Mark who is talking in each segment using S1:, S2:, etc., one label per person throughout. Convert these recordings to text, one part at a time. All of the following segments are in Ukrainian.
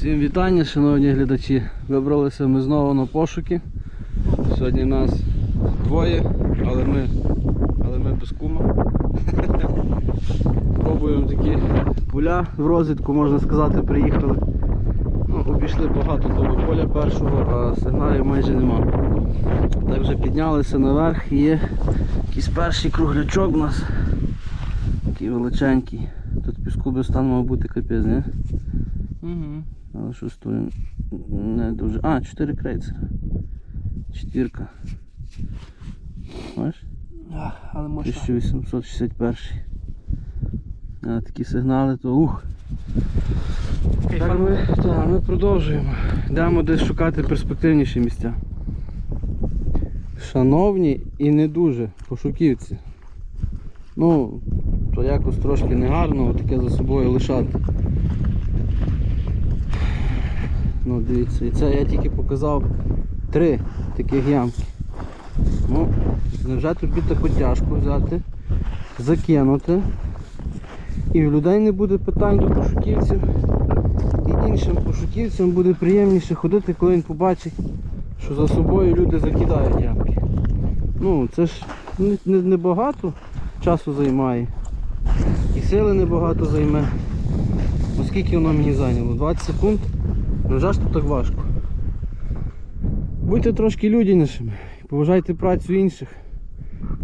S1: Всім вітання, шановні глядачі. Вибралися ми знову на пошуки. Сьогодні нас двоє, але ми, але ми без кума. Пробуємо такі поля в розвідку, можна сказати, приїхали. Ну, обійшли багато того поля першого, а сигналів майже нема. Так вже піднялися наверх і є якийсь перший круглячок у нас. Такий величенький. Тут піску без стан мав бути капець, не?
S2: Угу.
S1: Але не дуже. А, 4 крейцера. Четвірка. Бачиш?
S2: Але можна.
S1: 1861. А, такі сигнали, то ух. Так ми, так, ми продовжуємо. Йдемо десь шукати перспективніші місця. Шановні і не дуже пошуківці. Ну, то якось трошки негарно таке за собою лишати. Ну дивіться, і це я тільки показав три таких ямки. Ну, невже тобі тако тяжко взяти, закинути. І в людей не буде питань до пошуківців. І іншим пошуківцям буде приємніше ходити, коли він побачить, що за собою люди закидають ямки. Ну, це ж не, не, не часу займає. І сили небагато займе. Оскільки воно мені зайняло? 20 секунд. Невже ж тут так важко? Будьте трошки людянішими, поважайте працю інших.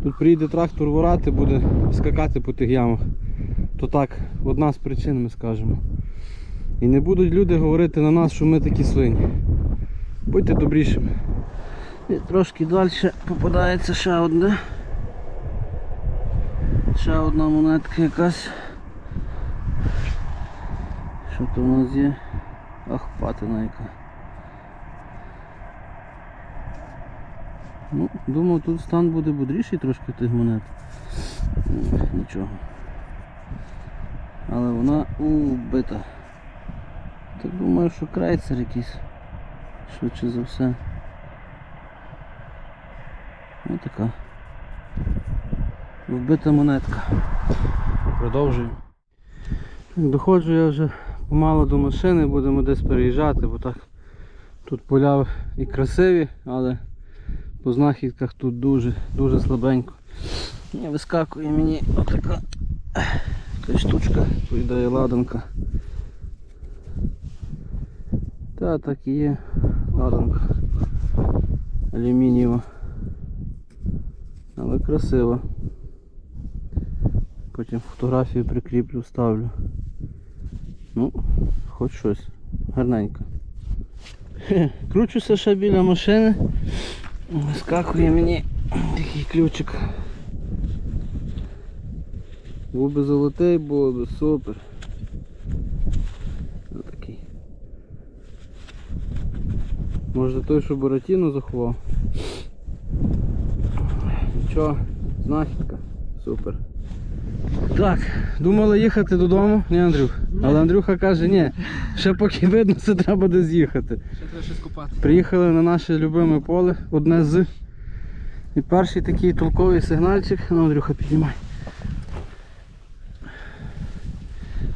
S1: Тут приїде трактор ворати, буде скакати по тих ямах. То так, одна з причин ми скажемо. І не будуть люди говорити на нас, що ми такі свині. Будьте добрішими. І трошки далі попадається ще одне. Ще одна монетка якась. Що то у нас є? Ах, патина яка. Ну, думав тут стан буде бодріший трошки тих монет. Нічого. Але вона убита. Так думаю, що крайцер якийсь. Швидше за все. Ось така. Вбита монетка. Продовжуємо. Доходжу я вже помало до машини, будемо десь переїжджати, бо так тут поля і красиві, але по знахідках тут дуже дуже слабенько. І вискакує мені отака якась штучка, поїдає ладанка. Та так і є ладанка. Алюмінієва. Але красиво. Потім фотографію прикріплю, ставлю. Ну, хоч щось. Гарненько. Кручуся ще біля машини. Скакує мені такий ключик. Був би золотий, було би супер. Може той, що Буратіно заховав. Нічого, знахідка. Супер. Так, думали їхати додому, ні, Андрюх. Але Андрюха каже, ні, ще поки видно, це треба десь їхати.
S2: Ще треба щось купати.
S1: Приїхали на наше любиме поле, одне з. І перший такий толковий сигнальчик. Ну, Андрюха, піднімай.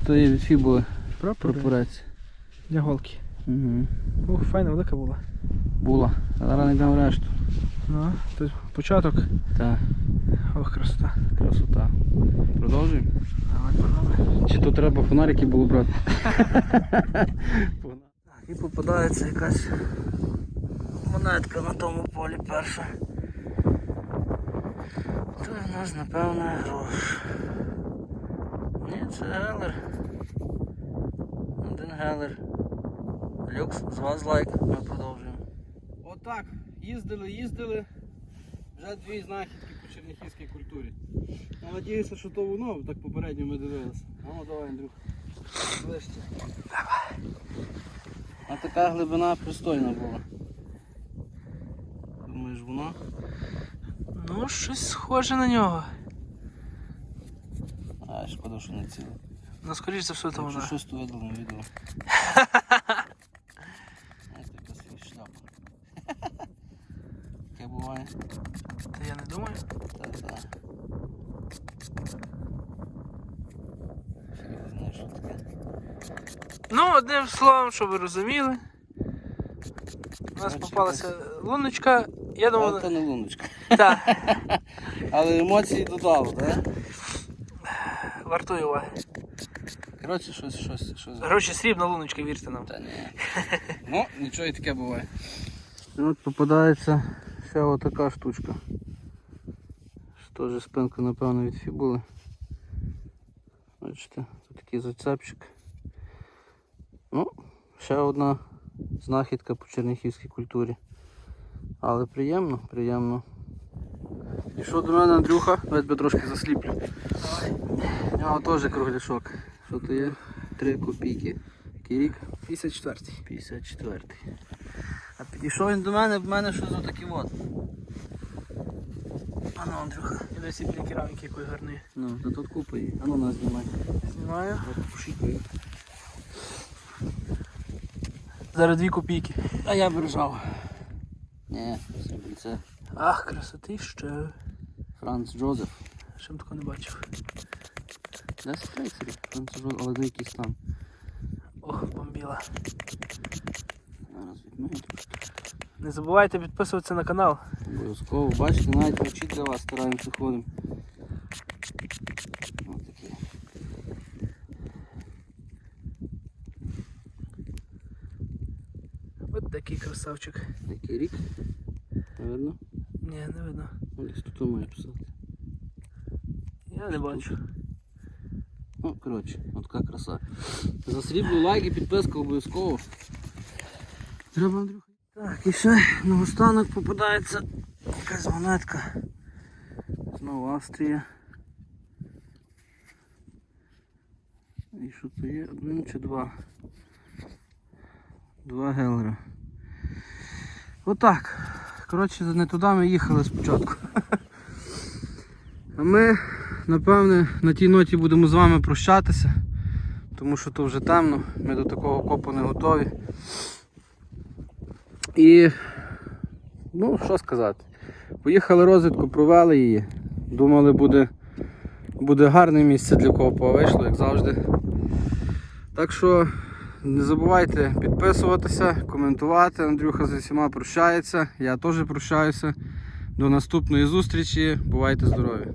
S1: То є від фібули прапорець.
S2: Для голки.
S1: Угу.
S2: Ух, файна велика була.
S1: Була. А Зараз знайдемо решту.
S2: Ну, тут початок.
S1: Так,
S2: Ох, красота.
S1: красота. Продовжуємо.
S2: Давай, погнали.
S1: Чи то треба фонарики було брати? Так, і попадається якась монетка на тому полі перша. Це в нас напевно грош. Ні, це гелер. Один гелер. Люкс, з вас лайк, ми продовжуємо. Отак, їздили, їздили. Вже дві знахідки черняхівській культурі. Я надіюся, що то воно, так попередньо ми дивилися. А ну давай, Андрюх. Ближче. А така глибина пристойна була. Думаєш, воно?
S2: Ну, щось схоже на нього.
S1: А, шкода, що не ціле.
S2: Ну, скоріш за все, то вона.
S1: щось то видно відео. Знаєте, яка свій шляпа. Таке буває.
S2: Та я не думаю.
S1: Так, так. Фіг знає, що таке.
S2: Ну, одним словом, щоб ви розуміли. У нас
S1: Коротше,
S2: попалася луночка. Я думав,
S1: Але то не луночка.
S2: так,
S1: Але емоції додало, так?
S2: вартує уваги.
S1: Коротше, щось, щось, щось.
S2: Гроші срібна луночка, вірте нам.
S1: Та ні. Ну, нічого і таке буває. От попадається ще отака штучка. Теж спинка, напевно, від фібули. Бачите, тут такий зацепчик. Ну, ще одна знахідка по черніхівській культурі. Але приємно, приємно. І що до мене, Андрюха? Я тебе трошки засліплю. У нього теж кругляшок. Що то є? Три копійки. Який рік?
S2: 54-й.
S1: 54. А підійшов він до мене, в мене щось отаке от. А ну, Андрюха.
S2: І десь і кераміки якої гарної.
S1: Ну, та тут купа її. А ну нас знімай.
S2: Знімаю.
S1: Пошикаю.
S2: Зараз дві копійки.
S1: А я б ржав. Ні, це
S2: Ах, красоти ще.
S1: Франц Джозеф.
S2: Ще такого не бачив.
S1: Десь трейсері. Франц Джозеф, але де якийсь там.
S2: Ох, бомбіла.
S1: Зараз відмию.
S2: Не забувайте підписуватися на канал.
S1: Обов'язково. Бачите, навіть вночі для вас стараємося ходимо. Ось такі.
S2: От такий красавчик.
S1: Який рік? Наверно.
S2: Ні, не видно.
S1: Десь тут має писати.
S2: Я не бачу.
S1: Ну, коротше, от така краса. За сріблю лайк і підписка обов'язково. Треба, Андрюха. Так, і ще на останок попадається якась монетка. Знову Австрія. І що то є? Один чи два? Два гелера. Отак. Коротше, не туди ми їхали спочатку. А ми, напевне, на тій ноті будемо з вами прощатися, тому що то вже темно, ми до такого копу не готові. І, ну, що сказати, поїхали розвідку, провели її. Думали, буде, буде гарне місце для копу, а вийшло, як завжди. Так що не забувайте підписуватися, коментувати. Андрюха з усіма прощається, я теж прощаюся. До наступної зустрічі. Бувайте здорові!